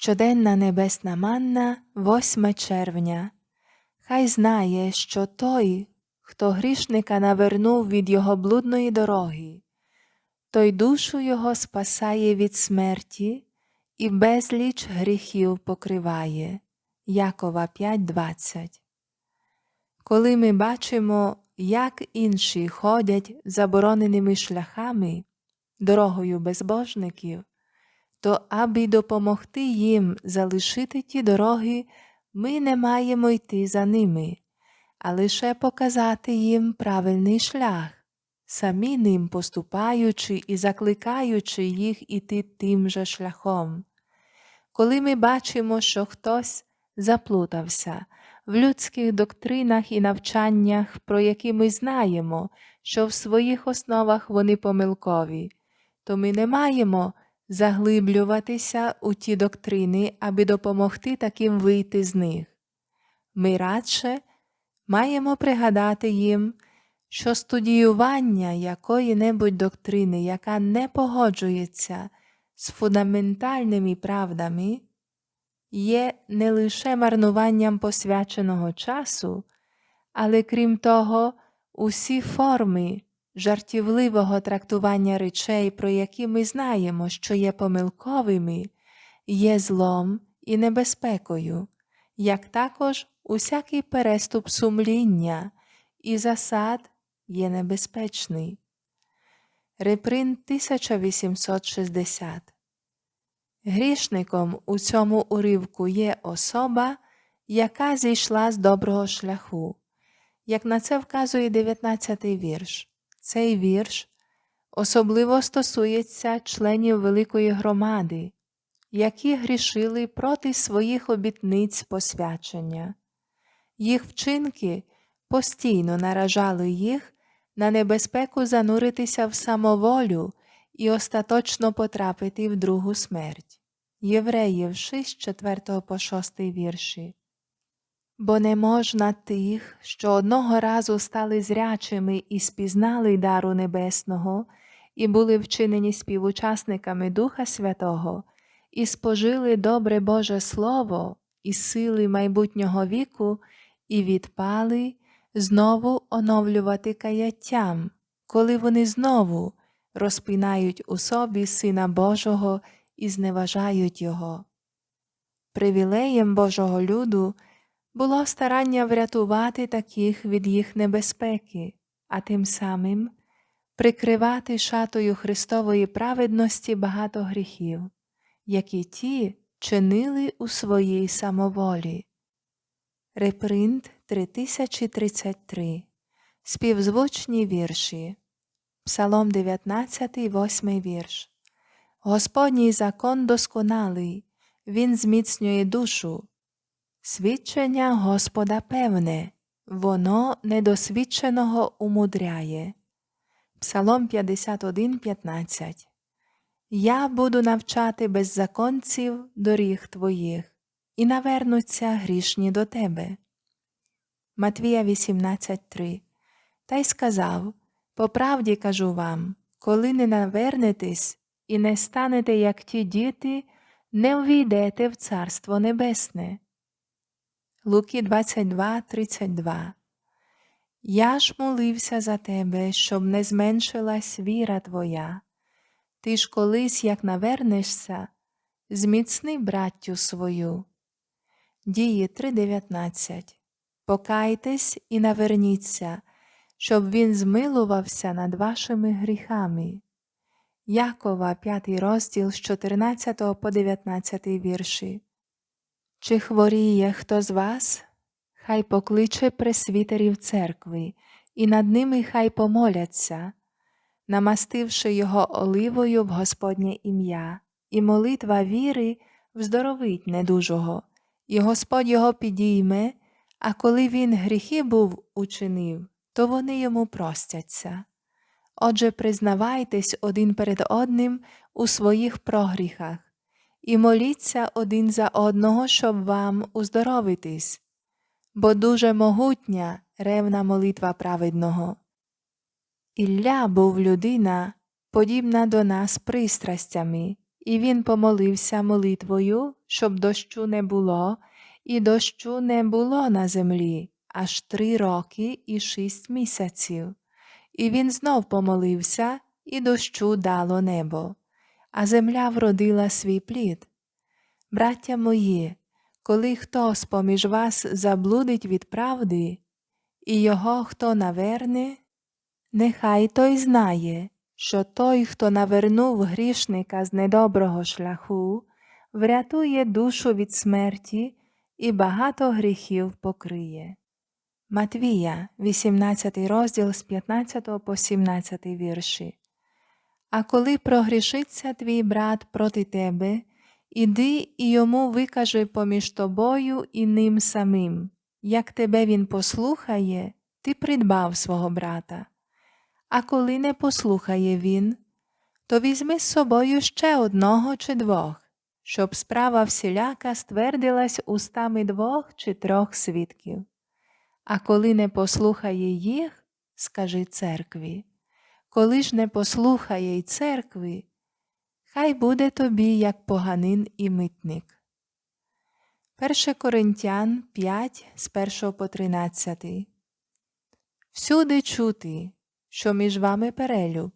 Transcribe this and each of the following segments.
Щоденна небесна манна, 8 червня. Хай знає, що той, хто грішника навернув від його блудної дороги, той душу його спасає від смерті і безліч гріхів покриває. Якова 5.20 Коли ми бачимо, як інші ходять забороненими шляхами, дорогою безбожників, то аби допомогти їм залишити ті дороги, ми не маємо йти за ними, а лише показати їм правильний шлях, самі ним поступаючи і закликаючи їх іти тим же шляхом. Коли ми бачимо, що хтось заплутався в людських доктринах і навчаннях, про які ми знаємо, що в своїх основах вони помилкові, то ми не маємо заглиблюватися у ті доктрини, аби допомогти таким вийти з них. Ми радше маємо пригадати їм, що студіювання якої-небудь доктрини, яка не погоджується з фундаментальними правдами, є не лише марнуванням посвяченого часу, але крім того, усі форми жартівливого трактування речей, про які ми знаємо, що є помилковими, є злом і небезпекою, як також усякий переступ сумління і засад є небезпечний. Репринт 1860 Грішником у цьому уривку є особа, яка зійшла з доброго шляху, як на це вказує 19-й вірш. Цей вірш особливо стосується членів великої громади, які грішили проти своїх обітниць посвячення. Їх вчинки постійно наражали їх на небезпеку зануритися в самоволю і остаточно потрапити в другу смерть. Євреїв 6, 4 по 6 вірші. Бо не можна тих, що одного разу стали зрячими і спізнали дару небесного, і були вчинені співучасниками Духа Святого, і спожили добре Боже Слово і сили майбутнього віку, і відпали знову оновлювати каяттям, коли вони знову розпинають у собі Сина Божого і зневажають Його. Привілеєм Божого люду було старання врятувати таких від їх небезпеки, а тим самим прикривати шатою Христової праведності багато гріхів, які ті чинили у своїй самоволі. Репринт 3033 Співзвучні вірші Псалом 19, 8 вірш. Господній закон досконалий, Він зміцнює душу. Свідчення Господа певне, воно недосвідченого умудряє. Псалом 51, 15 Я буду навчати беззаконців доріг твоїх, і навернуться грішні до тебе. Матвія 18.3 Та й сказав по правді кажу вам, коли не навернетесь і не станете, як ті діти, не увійдете в Царство Небесне. Луки 22, 32 Я ж молився за тебе, щоб не зменшилась віра твоя. Ти ж колись, як навернешся, зміцни браттю свою. Дії 3.19 Покайтесь і наверніться щоб він змилувався над вашими гріхами. Якова, 5 розділ з 14 по 19 вірші. Чи хворіє хто з вас? Хай покличе пресвітерів церкви, і над ними хай помоляться, намастивши його оливою в Господнє ім'я, і молитва віри вздоровить недужого, і Господь його підійме, а коли він гріхи був учинив, то вони йому простяться. Отже, признавайтесь один перед одним у своїх прогріхах і моліться один за одного, щоб вам уздоровитись, бо дуже могутня ревна молитва праведного. Ілля був людина, подібна до нас пристрастями, І він помолився молитвою, щоб дощу не було, і дощу не було на землі аж три роки і шість місяців. І він знов помолився, і дощу дало небо, а земля вродила свій плід. Браття мої, коли хто з поміж вас заблудить від правди, і його хто наверне, нехай той знає, що той, хто навернув грішника з недоброго шляху, врятує душу від смерті і багато гріхів покриє. Матвія, 18 розділ з 15 по 17 вірші. А коли прогрішиться твій брат проти тебе, іди і йому викажи поміж тобою і ним самим. Як тебе він послухає, ти придбав свого брата. А коли не послухає він, то візьми з собою ще одного чи двох, щоб справа всіляка ствердилась устами двох чи трьох свідків. А коли не послухає їх, скажи церкві. Коли ж не послухає й церкви, хай буде тобі як поганин і митник. 1 Коринтян 5 з 1 по 13 Всюди чути, що між вами перелюб,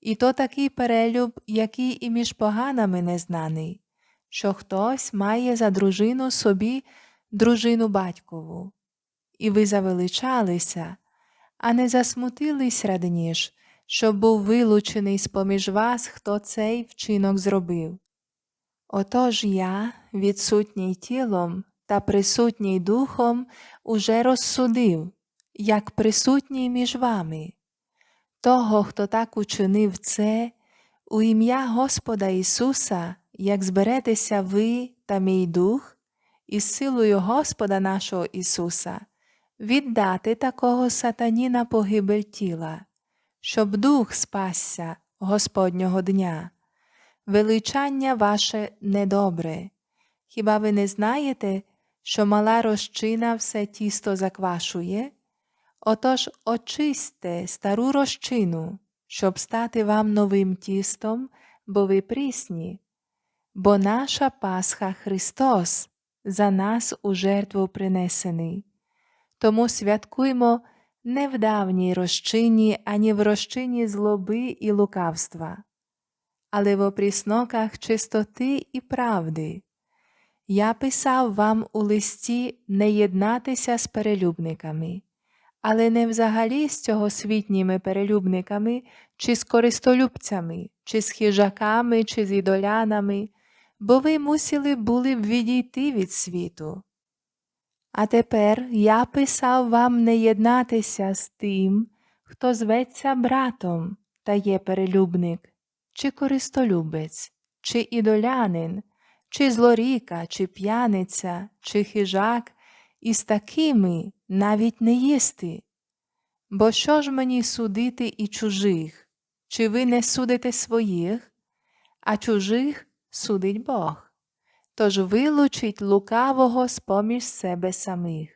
і то такий перелюб, який і між поганами незнаний, що хтось має за дружину собі дружину батькову, і ви завеличалися, а не засмутились радніш, щоб був вилучений з поміж вас, хто цей вчинок зробив. Отож я, відсутній тілом та присутній духом, уже розсудив, як присутній між вами. Того, хто так учинив це, у ім'я Господа Ісуса, як зберетеся ви та мій дух, із силою Господа нашого Ісуса, віддати такого сатані на погибель тіла, щоб дух спасся Господнього дня. Величання ваше недобре. Хіба ви не знаєте, що мала розчина все тісто заквашує? Отож очисьте стару розчину, щоб стати вам новим тістом, бо ви прісні, бо наша Пасха Христос за нас у жертву принесений. Тому святкуймо не в давній розчині, ані в розчині злоби і лукавства, але в опрісноках чистоти і правди. Я писав вам у листі не єднатися з перелюбниками, але не взагалі з цьогосвітніми перелюбниками, чи з користолюбцями, чи з хижаками, чи з ідолянами, бо ви мусили були б відійти від світу. А тепер я писав вам не єднатися з тим, хто зветься братом та є перелюбник, чи користолюбець, чи ідолянин, чи злоріка, чи п'яниця, чи хижак, і з такими навіть не їсти. Бо що ж мені судити і чужих? Чи ви не судите своїх, а чужих судить Бог? Тож вилучить лукавого з поміж себе самих.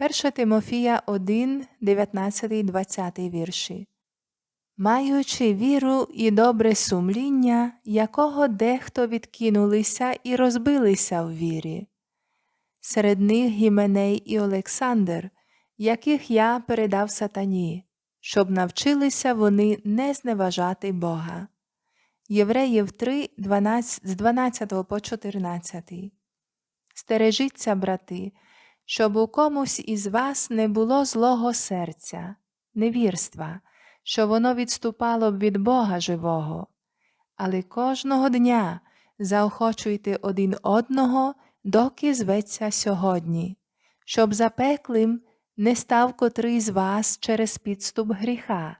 1 Тимофія 1, 19, 20 вірші. Маючи віру і добре сумління, якого дехто відкинулися і розбилися в вірі. Серед них Гіменей і Олександр, яких я передав сатані, щоб навчилися вони не зневажати Бога. Євреїв 3, 12, з 12 по 14. Стережіться, брати, щоб у комусь із вас не було злого серця, невірства, що воно відступало б від Бога живого. Але кожного дня заохочуйте один одного, доки зветься сьогодні, щоб запеклим не став котрий з вас через підступ гріха.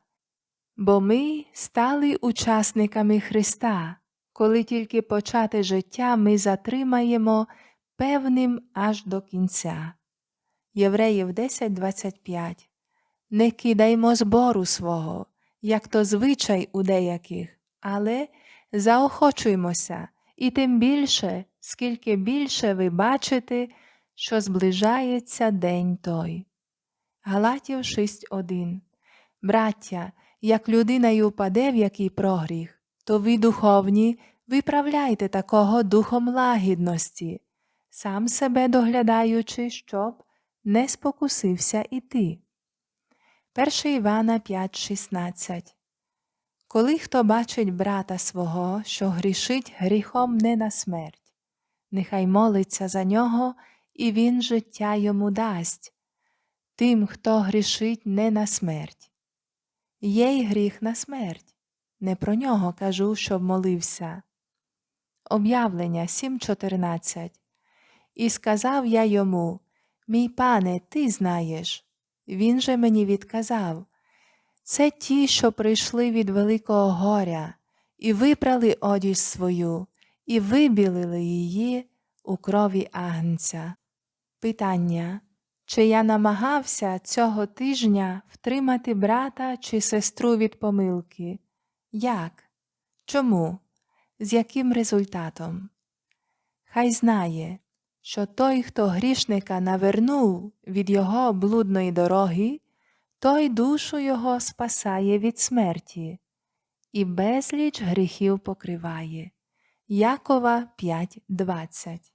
Бо ми стали учасниками Христа, коли тільки почати життя ми затримаємо певним аж до кінця. Євреїв 10.25 Не кидаймо збору свого, як то звичай у деяких, але заохочуймося, і тим більше, скільки більше ви бачите, що зближається день той. Галатів 6.1 Браття, як людина й упаде в який прогріх, то ви духовні Виправляйте такого духом лагідності, сам себе доглядаючи, щоб не спокусився і ти. 1 Івана 5,16 Коли хто бачить брата свого, що грішить гріхом не на смерть, нехай молиться за нього, і він життя йому дасть, тим, хто грішить не на смерть. Є й гріх на смерть. Не про нього кажу, щоб молився. Об'явлення 7.14 І сказав я йому, Мій пане, ти знаєш. Він же мені відказав, це ті, що прийшли від великого горя, і випрали одіж свою, і вибілили її у крові агнця. Питання. Чи я намагався цього тижня втримати брата чи сестру від помилки? Як? Чому? З яким результатом? Хай знає, що той, хто грішника навернув від його блудної дороги, той душу його спасає від смерті і безліч гріхів покриває. Якова 5.20